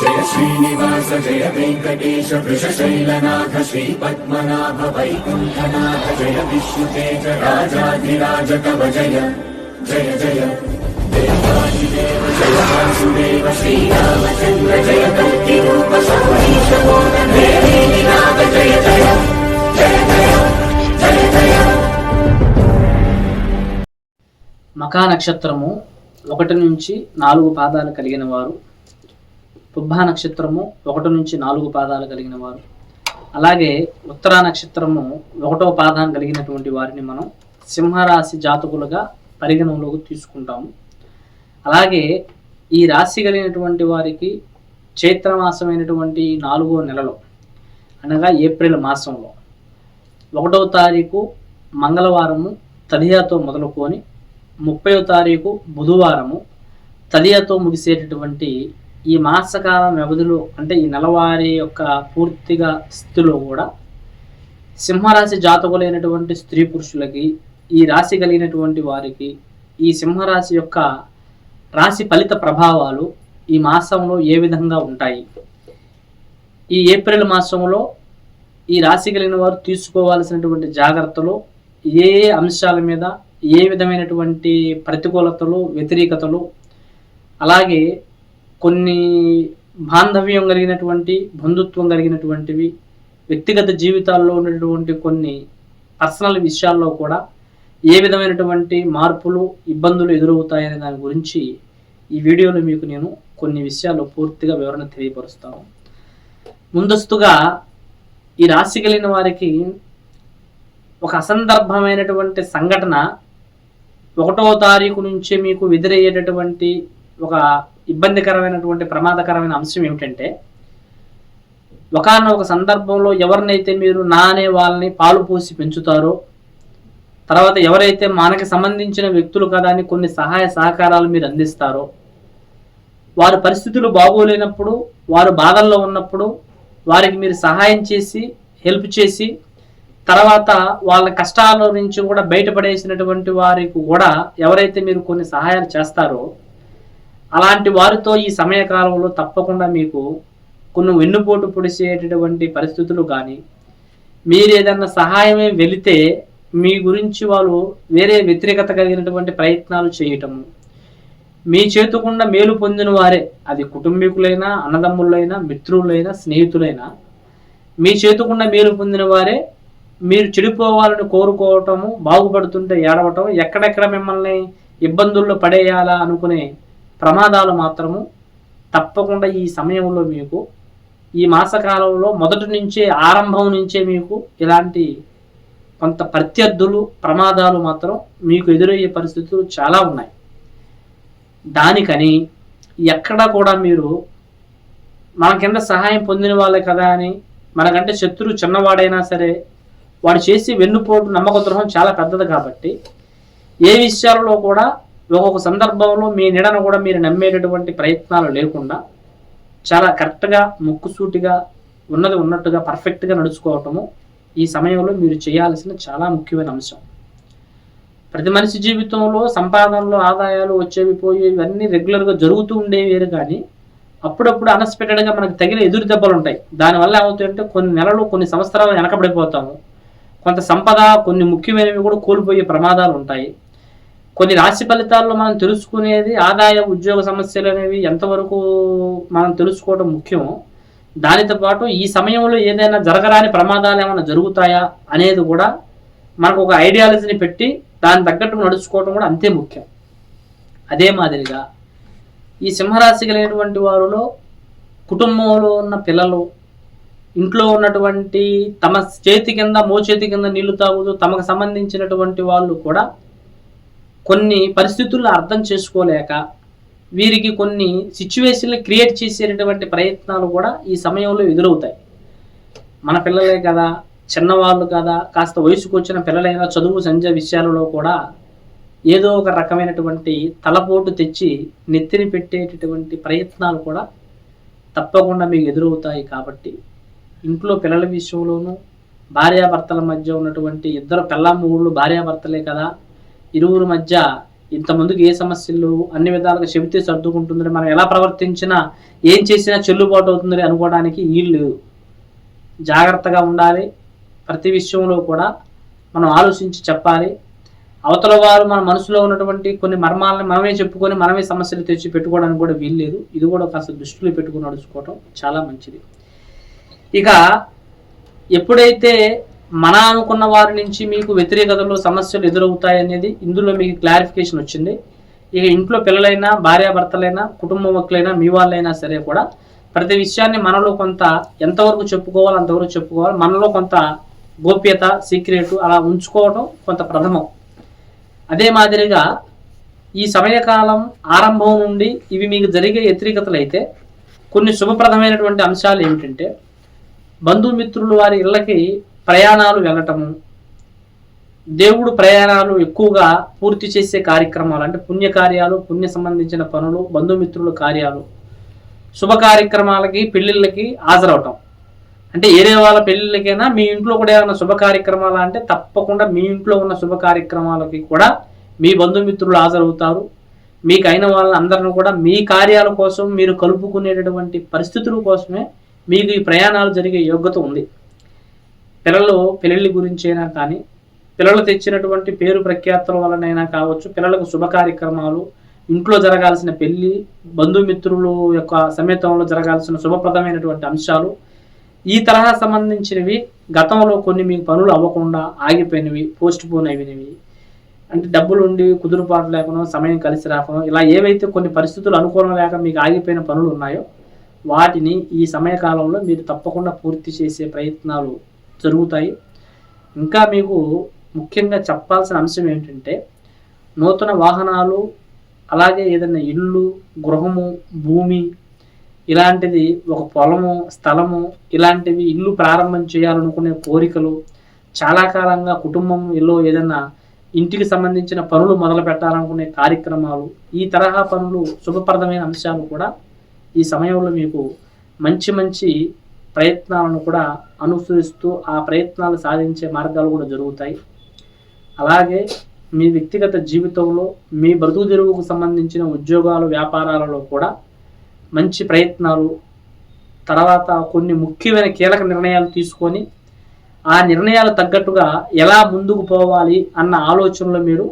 జయ శ్రీనివాస జయ వెంకటేశ వృషశైలనాథ శ్రీ పద్మనాభ వైకుంఠనాథ జయ విష్ణుతేజ రాజాధిరాజ కవ జయ జయ జయ. దేవాదిదేవ జయ వాసుదేవ శ్రీరామచంద్ర జయ కల్కి రూప సౌరీశ నాథ జయ జయ జయ జయ జయ జయ మకా నక్షత్రము ఒకటి నుంచి నాలుగు పాదాలు కలిగిన వారు పుబ్బ నక్షత్రము ఒకటి నుంచి నాలుగు పాదాలు కలిగిన వారు. అలాగే ఉత్తరా నక్షత్రము ఒకటో పాదం కలిగినటువంటి వారిని మనం సింహరాశి జాతకులుగా పరిగణంలోకి తీసుకుంటాము. అలాగే ఈ రాశి కలిగినటువంటి వారికి చైత్రమాసమైనటువంటి నాలుగో నెలలో అనగా ఏప్రిల్ మాసంలో ఒకటవ తారీఖు మంగళవారము తదియాతో మొదలుకొని ముప్పయో తారీఖు బుధవారము తదియాతో ముగిసేటటువంటి ఈ మాసకాల వ్యవధిలో అంటే ఈ నెలవారి యొక్క పూర్తిగా స్థితిలో కూడా సింహరాశి జాతకులైనటువంటి స్త్రీ పురుషులకి ఈ రాశి కలిగినటువంటి వారికి ఈ సింహరాశి యొక్క రాశి ఫలిత ప్రభావాలు ఈ మాసంలో ఏ విధంగా ఉంటాయి? ఈ ఏప్రిల్ మాసంలో ఈ రాశి కలిగిన వారు తీసుకోవాల్సినటువంటి జాగ్రత్తలు ఏ ఏ అంశాల మీద ఏ విధమైనటువంటి ప్రతికూలతలు వ్యతిరేకతలు అలాగే కొన్ని బాంధవ్యం కలిగినటువంటి బంధుత్వం కలిగినటువంటివి వ్యక్తిగత జీవితాల్లో ఉన్నటువంటి కొన్ని పర్సనల్ విషయాల్లో కూడా ఏ విధమైనటువంటి మార్పులు ఇబ్బందులు ఎదురవుతాయనే దాని గురించి ఈ వీడియోలో మీకు నేను కొన్ని విషయాలు పూర్తిగా వివరణ తెలియపరుస్తాను ముందస్తుగా ఈ రాశి కలిగిన వారికి ఒక అసందర్భమైనటువంటి సంఘటన ఒకటో తారీఖు నుంచే మీకు ఎదురయ్యేటటువంటి ఒక ఇబ్బందికరమైనటువంటి ప్రమాదకరమైన అంశం ఏమిటంటే ఒకనొక సందర్భంలో ఎవరినైతే మీరు నా అనే వాళ్ళని పాలు పోసి పెంచుతారో తర్వాత ఎవరైతే మనకి సంబంధించిన వ్యక్తులు కదా అని కొన్ని సహాయ సహకారాలు మీరు అందిస్తారో వారి పరిస్థితులు బాగోలేనప్పుడు వారు బాధల్లో ఉన్నప్పుడు వారికి మీరు సహాయం చేసి హెల్ప్ చేసి తర్వాత వాళ్ళ కష్టాల నుంచి కూడా బయటపడేసినటువంటి వారికి కూడా ఎవరైతే మీరు కొన్ని సహాయాలు చేస్తారో అలాంటి వారితో ఈ సమయకాలంలో తప్పకుండా మీకు కొన్ని వెన్నుపోటు పొడిచేటటువంటి పరిస్థితులు కానీ మీరు ఏదన్నా సహాయమే వెళితే మీ గురించి వాళ్ళు వేరే వ్యతిరేకత కలిగినటువంటి ప్రయత్నాలు చేయటము. మీ చేతుకుండా మేలు పొందిన వారే అది కుటుంబీకులైనా అన్నదమ్ములైనా మిత్రులైనా స్నేహితులైనా మీ చేతుకుండా మేలు పొందిన వారే మీరు చెడిపోవాలని కోరుకోవటము బాగుపడుతుంటే ఏడవటం ఎక్కడెక్కడ మిమ్మల్ని ఇబ్బందుల్లో పడేయాలా అనుకునే ప్రమాదాలు మాత్రము తప్పకుండా ఈ సమయంలో మీకు ఈ మాసకాలంలో మొదటి నుంచే ఆరంభం నుంచే మీకు ఇలాంటి కొంత ప్రత్యర్థులు ప్రమాదాలు మాత్రం మీకు ఎదురయ్యే పరిస్థితులు చాలా ఉన్నాయి. దానికని ఎక్కడ కూడా మీరు మన కింద సహాయం పొందిన వాళ్ళే కదా అని మనకంటే శత్రువు చిన్నవాడైనా సరే వాడు చేసి వెన్నుపోటు నమ్మక ద్రోహం చాలా పెద్దది కాబట్టి ఏ విషయాలలో కూడా ఒక్కొక్క సందర్భంలో మీ నిడను కూడా మీరు నమ్మేటటువంటి ప్రయత్నాలు లేకుండా చాలా కరెక్ట్గా ముక్కుసూటిగా ఉన్నది ఉన్నట్టుగా పర్ఫెక్ట్గా నడుచుకోవటము ఈ సమయంలో మీరు చేయాల్సిన చాలా ముఖ్యమైన అంశం. ప్రతి మనిషి జీవితంలో సంపాదనలు ఆదాయాలు వచ్చేవి పోయేవి ఇవన్నీ రెగ్యులర్గా జరుగుతూ ఉండేవి కానీ అప్పుడప్పుడు అన్ఎక్స్పెక్టెడ్గా మనకు తగిన ఎదురు దెబ్బలు ఉంటాయి. దానివల్ల ఏమవుతాయంటే కొన్ని నెలలు కొన్ని సంవత్సరాలు వెనకబడిపోతాము. కొంత సంపద కొన్ని ముఖ్యమైనవి కూడా కోల్పోయే ప్రమాదాలు ఉంటాయి. కొన్ని రాశి ఫలితాల్లో మనం తెలుసుకునేది ఆదాయ ఉద్యోగ సమస్యలు అనేవి ఎంతవరకు మనం తెలుసుకోవడం ముఖ్యమో దానితో పాటు ఈ సమయంలో ఏదైనా జరగరాని ప్రమాదాలు ఏమైనా జరుగుతాయా అనేది కూడా మనకు ఒక ఐడియాలజీని పెట్టి దాని తగ్గట్టు నడుచుకోవడం కూడా అంతే ముఖ్యం. అదే మాదిరిగా ఈ సింహరాశి కలిగినటువంటి వారిలో కుటుంబంలో ఉన్న పిల్లలు ఇంట్లో ఉన్నటువంటి తమ చేతి కింద మోచేతి కింద నీళ్ళు తాగుతూ తమకు సంబంధించినటువంటి వాళ్ళు కూడా కొన్ని పరిస్థితుల్లో అర్థం చేసుకోలేక వీరికి కొన్ని సిచ్యువేషన్లు క్రియేట్ చేసేటటువంటి ప్రయత్నాలు కూడా ఈ సమయంలో ఎదురవుతాయి. మన పిల్లలే కదా చిన్నవాళ్ళు కదా కాస్త వయసుకు వచ్చిన పిల్లలైనా చదువు సంజ విషయాలలో కూడా ఏదో ఒక రకమైనటువంటి తలపోటు తెచ్చి నెత్తిని పెట్టేటటువంటి ప్రయత్నాలు కూడా తప్పకుండా మీకు ఎదురవుతాయి కాబట్టి ఇంట్లో పిల్లల విషయంలోనూ భార్యాభర్తల మధ్య ఉన్నటువంటి ఇద్దరు పిల్లమ్మూళ్ళు భార్యాభర్తలే కదా ఇరువురు మధ్య ఇంతమందికి ఏ సమస్యలు అన్ని విధాలుగా చెబితే సర్దుకుంటుందని మనం ఎలా ప్రవర్తించినా ఏం చేసినా చెల్లుబాటు అవుతుందని అనుకోవడానికి వీలు లేదు. జాగ్రత్తగా ఉండాలి. ప్రతి విషయంలో కూడా మనం ఆలోచించి చెప్పాలి. అవతల వారు మన మనసులో ఉన్నటువంటి కొన్ని మర్మాలను మనమే చెప్పుకొని మనమే సమస్యలు తెచ్చి పెట్టుకోవడానికి కూడా వీలు లేదు. ఇది కూడా కాస్త దృష్టిలో పెట్టుకుని నడుచుకోవటం చాలా మంచిది. ఇక ఎప్పుడైతే మన అనుకున్న వారి నుంచి మీకు వ్యతిరేకతలు సమస్యలు ఎదురవుతాయి అనేది ఇందులో మీకు క్లారిఫికేషన్ వచ్చింది. ఇక ఇంట్లో పిల్లలైనా భార్యాభర్తలైనా కుటుంబ వ్యక్తులైనా మీ వాళ్ళైనా సరే కూడా ప్రతి విషయాన్ని మనలో కొంత ఎంతవరకు చెప్పుకోవాలి అంతవరకు చెప్పుకోవాలి. మనలో కొంత గోప్యత సీక్రెట్ అలా ఉంచుకోవడం కొంత ప్రథమం. అదే మాదిరిగా ఈ సమయకాలం ఆరంభం నుండి ఇవి మీకు జరిగే వ్యతిరేకతలు అయితే కొన్ని శుభప్రదమైనటువంటి అంశాలు ఏమిటంటే బంధుమిత్రులు వారి ఇళ్ళకి ప్రయాణాలు వెళ్ళటము దేవుడు ప్రయాణాలు ఎక్కువగా పూర్తి చేసే కార్యక్రమాలు అంటే పుణ్య కార్యాలు పుణ్య సంబంధించిన పనులు బంధుమిత్రుల కార్యాలు శుభ కార్యక్రమాలకి పెళ్ళిళ్ళకి హాజరవటం. అంటే ఏరే వాళ్ళ పెళ్ళిళ్ళకైనా మీ ఇంట్లో కూడా ఏమైనా శుభ కార్యక్రమాలు అంటే తప్పకుండా మీ ఇంట్లో ఉన్న శుభ కార్యక్రమాలకి కూడా మీ బంధుమిత్రులు హాజరవుతారు. మీకు అయిన వాళ్ళందరిని కూడా మీ కార్యాల కోసం మీరు కలుపుకునేటటువంటి పరిస్థితుల కోసమే మీకు ఈ ప్రయాణాలు జరిగే యోగ్యత ఉంది. పిల్లలు పెళ్ళిళ్ళ గురించి అయినా కానీ పిల్లలు తెచ్చినటువంటి పేరు ప్రఖ్యాతుల వలనైనా కావచ్చు పిల్లలకు శుభ కార్యక్రమాలు ఇంట్లో జరగాల్సిన పెళ్ళి బంధుమిత్రులు యొక్క సమేతంలో జరగాల్సిన శుభప్రదమైనటువంటి అంశాలు ఈ తరహా సంబంధించినవి గతంలో కొన్ని మీకు పనులు అవ్వకుండా ఆగిపోయినవి పోస్ట్ పోన్ అయినవి. అంటే డబ్బులు ఉండి కుదురుపాటు లేకుండా సమయం కలిసి రాకడం ఇలా ఏవైతే కొన్ని పరిస్థితులు అనుకూలం లేక మీకు ఆగిపోయిన పనులు ఉన్నాయో వాటిని ఈ సమయకాలంలో మీరు తప్పకుండా పూర్తి చేసే ప్రయత్నాలు జరుగుతాయి. ఇంకా మీకు ముఖ్యంగా చెప్పాల్సిన అంశం ఏంటంటే నూతన వాహనాలు అలాగే ఏదైనా ఇల్లు గృహము భూమి ఇలాంటిది ఒక పొలము స్థలము ఇలాంటివి ఇల్లు ప్రారంభం చేయాలనుకునే కోరికలు చాలా కాలంగా కుటుంబం ఇల్లు ఏదైనా ఇంటికి సంబంధించిన పనులు మొదలు పెట్టాలనుకునే కార్యక్రమాలు ఈ తరహా పనులు శుభప్రదమైన అంశాలు కూడా ఈ సమయంలో మీకు మంచి మంచి ప్రయత్నాలను కూడా అనుసరిస్తూ ఆ ప్రయత్నాలు సాధించే మార్గాలు కూడా జరుగుతాయి. అలాగే మీ వ్యక్తిగత జీవితంలో మీ బ్రతుకు తెరువుకు సంబంధించిన ఉద్యోగాలు వ్యాపారాలలో కూడా మంచి ప్రయత్నాలు తర్వాత కొన్ని ముఖ్యమైన కీలక నిర్ణయాలు తీసుకొని ఆ నిర్ణయాలు తగ్గట్టుగా ఎలా ముందుకు పోవాలి అన్న ఆలోచనలో మీరు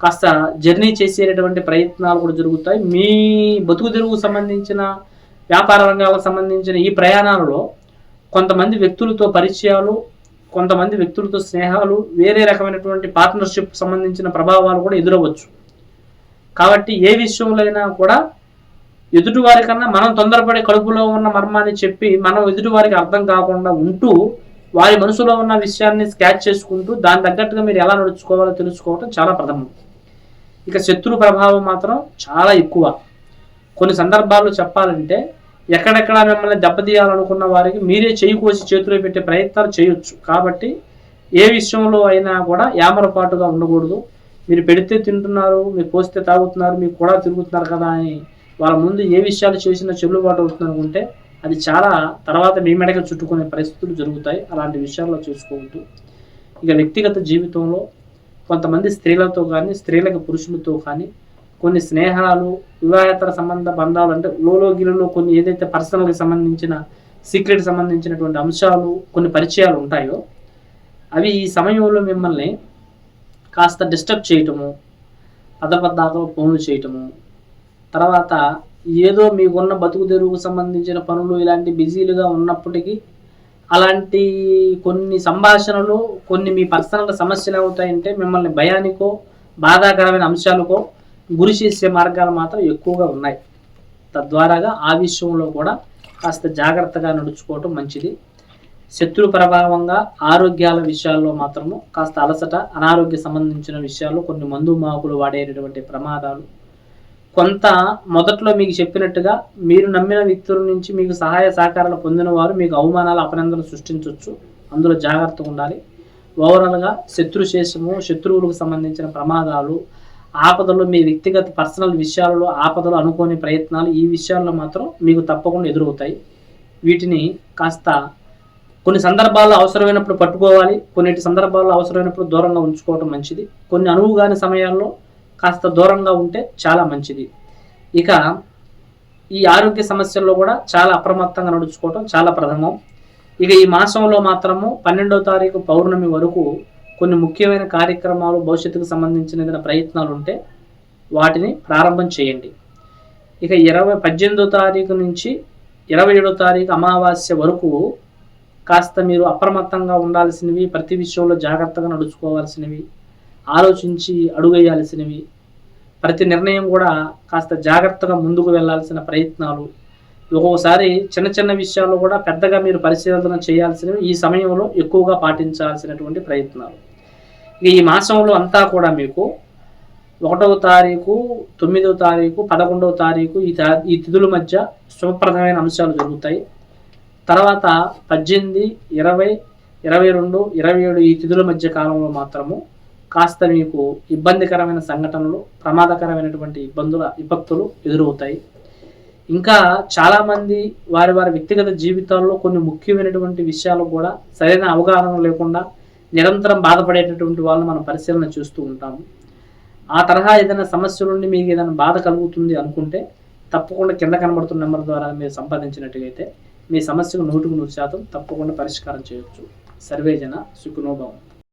కాస్త జర్నీ చేసేటటువంటి ప్రయత్నాలు కూడా జరుగుతాయి. మీ బతుకు తెరువుకు సంబంధించిన వ్యాపార రంగాలకు సంబంధించిన ఈ ప్రయాణాలలో కొంతమంది వ్యక్తులతో పరిచయాలు కొంతమంది వ్యక్తులతో స్నేహాలు వేరే రకమైనటువంటి పార్ట్నర్షిప్ సంబంధించిన ప్రభావాలు కూడా ఎదురవచ్చు కాబట్టి ఏ విషయంలో అయినా కూడా ఎదుటివారి కన్నా మనం తొందరపడే కడుపులో ఉన్న మర్మాన్ని చెప్పి మనం ఎదుటివారికి అర్థం కాకుండా ఉంటూ వారి మనసులో ఉన్న విషయాన్ని స్కాచ్ చేసుకుంటూ దాని తగ్గట్టుగా మీరు ఎలా నడుచుకోవాలో తెలుసుకోవటం చాలా ప్రథమం. ఇక శత్రు ప్రభావం మాత్రం చాలా ఎక్కువ. కొన్ని సందర్భాల్లో చెప్పాలంటే ఎక్కడెక్కడ మిమ్మల్ని దెబ్బతీయాలనుకున్న వారికి మీరే చేయి కోసి చేతిలో పెట్టే ప్రయత్నాలు చేయొచ్చు. కాబట్టి ఏ విషయంలో అయినా కూడా యామరపాటుగా ఉండకూడదు. మీరు పెడితే తింటున్నారు మీరు పోస్తే తాగుతున్నారు మీకు కూడా తిరుగుతున్నారు కదా అని వాళ్ళ ముందు ఏ విషయాలు చేసినా చెల్లుబాటు అవుతుంది అనుకుంటే అది చాలా తర్వాత మీ మెడకి చుట్టుకునే పరిస్థితులు జరుగుతాయి. అలాంటి విషయాల్లో చూసుకోవద్దు. ఇక వ్యక్తిగత జీవితంలో కొంతమంది స్త్రీలతో కానీ స్త్రీలకు పురుషులతో కానీ కొన్ని స్నేహాలు వివాహేతర సంబంధ బంధాలు అంటే లోలోగిలలో కొన్ని ఏదైతే పర్సనల్కి సంబంధించిన సీక్రెట్ సంబంధించినటువంటి అంశాలు కొన్ని పరిచయాలు ఉంటాయో అవి ఈ సమయంలో మిమ్మల్ని కాస్త డిస్టర్బ్ చేయటము పదబద్ధాకలో ఫోన్లు చేయటము తర్వాత ఏదో మీకున్న బతుకు తెరువుకు సంబంధించిన పనులు ఇలాంటి బిజీలుగా ఉన్నప్పటికీ అలాంటి కొన్ని సంభాషణలు కొన్ని మీ పర్సనల్ సమస్యలు అవుతాయంటే మిమ్మల్ని భయానికో బాధాకరమైన అంశాలకో గురి చేసే మార్గాలు మాత్రం ఎక్కువగా ఉన్నాయి. తద్వారాగా ఆ విషయంలో కూడా కాస్త జాగ్రత్తగా నడుచుకోవటం మంచిది. శత్రు ప్రభావంగా ఆరోగ్యాల విషయాల్లో మాత్రము కాస్త అలసట అనారోగ్య సంబంధించిన విషయాలు కొన్ని మందు మాకులు వాడేటటువంటి ప్రమాదాలు. కొంత మొదట్లో మీకు చెప్పినట్టుగా మీరు నమ్మిన వ్యక్తుల నుంచి మీకు సహాయ సహకారాలు పొందిన వారు మీకు అవమానాలు అపనందనలు సృష్టించవచ్చు అందులో జాగ్రత్తగా ఉండాలి. ఓవరాల్గా శత్రు శేషము శత్రువులకు సంబంధించిన ప్రమాదాలు ఆపదలు మీ వ్యక్తిగత పర్సనల్ విషయాలలో ఆపదలు అనుకోని ప్రయత్నాలు ఈ విషయాల్లో మాత్రం మీకు తప్పకుండా ఎదురవుతాయి. వీటిని కాస్త కొన్ని సందర్భాల్లో అవసరమైనప్పుడు పట్టుకోవాలి కొన్నిటి సందర్భాల్లో అవసరమైనప్పుడు దూరంగా ఉంచుకోవడం మంచిది. కొన్ని అనువుగాని సమయాల్లో కాస్త దూరంగా ఉంటే చాలా మంచిది. ఇక ఈ ఆరోగ్య సమస్యల్లో కూడా చాలా అప్రమత్తంగా నడుచుకోవటం చాలా ప్రథమం. ఇక ఈ మాసంలో మాత్రము పన్నెండవ తారీఖు పౌర్ణమి వరకు కొన్ని ముఖ్యమైన కార్యక్రమాలు భవిష్యత్తుకు సంబంధించిన ఏదైనా ప్రయత్నాలు ఉంటే వాటిని ప్రారంభం చేయండి. ఇక ఇరవై పద్దెనిమిదో తారీఖు నుంచి ఇరవై ఏడో తారీఖు అమావాస్య వరకు కాస్త మీరు అప్రమత్తంగా ఉండాల్సినవి ప్రతి విషయంలో జాగ్రత్తగా నడుచుకోవాల్సినవి ఆలోచించి అడుగేయాల్సినవి ప్రతి నిర్ణయం కూడా కాస్త జాగ్రత్తగా ముందుకు వెళ్ళాల్సిన ప్రయత్నాలు ఒక్కొక్కసారి చిన్న చిన్న విషయాల్లో కూడా పెద్దగా మీరు పరిశీలన చేయాల్సినవి ఈ సమయంలో ఎక్కువగా పాటించాల్సినటువంటి ప్రయత్నాలు. ఈ మాసంలో అంతా కూడా మీకు ఒకటవ తారీఖు తొమ్మిదవ తారీఖు పదకొండవ తారీఖు ఈ తా- ఈ తిథుల మధ్య శుభప్రదమైన అంశాలు జరుగుతాయి. తర్వాత పద్దెనిమిది ఇరవై ఇరవై రెండు ఇరవై ఏడు ఈ తిథుల మధ్య కాలంలో మాత్రము కాస్త మీకు ఇబ్బందికరమైన సంఘటనలు ప్రమాదకరమైనటువంటి ఇబ్బందుల విపత్తులు ఎదురవుతాయి. ఇంకా చాలామంది వారి వారి వ్యక్తిగత జీవితాల్లో కొన్ని ముఖ్యమైనటువంటి విషయాలు కూడా సరైన అవగాహన లేకుండా నిరంతరం బాధపడేటటువంటి వాళ్ళని మనం పరిశీలన చూస్తూ ఉంటాము. ఆ తరహా ఏదైనా సమస్య నుండి మీకు ఏదైనా బాధ కలుగుతుంది అనుకుంటే తప్పకుండా కింద కనబడుతున్న నెంబర్ ద్వారా మీరు సంపాదించినట్టుగైతే మీ సమస్యకు నూటికి నూరు శాతం తప్పకుండా పరిష్కారం చేయవచ్చు సర్వేజన సుఖనోభవం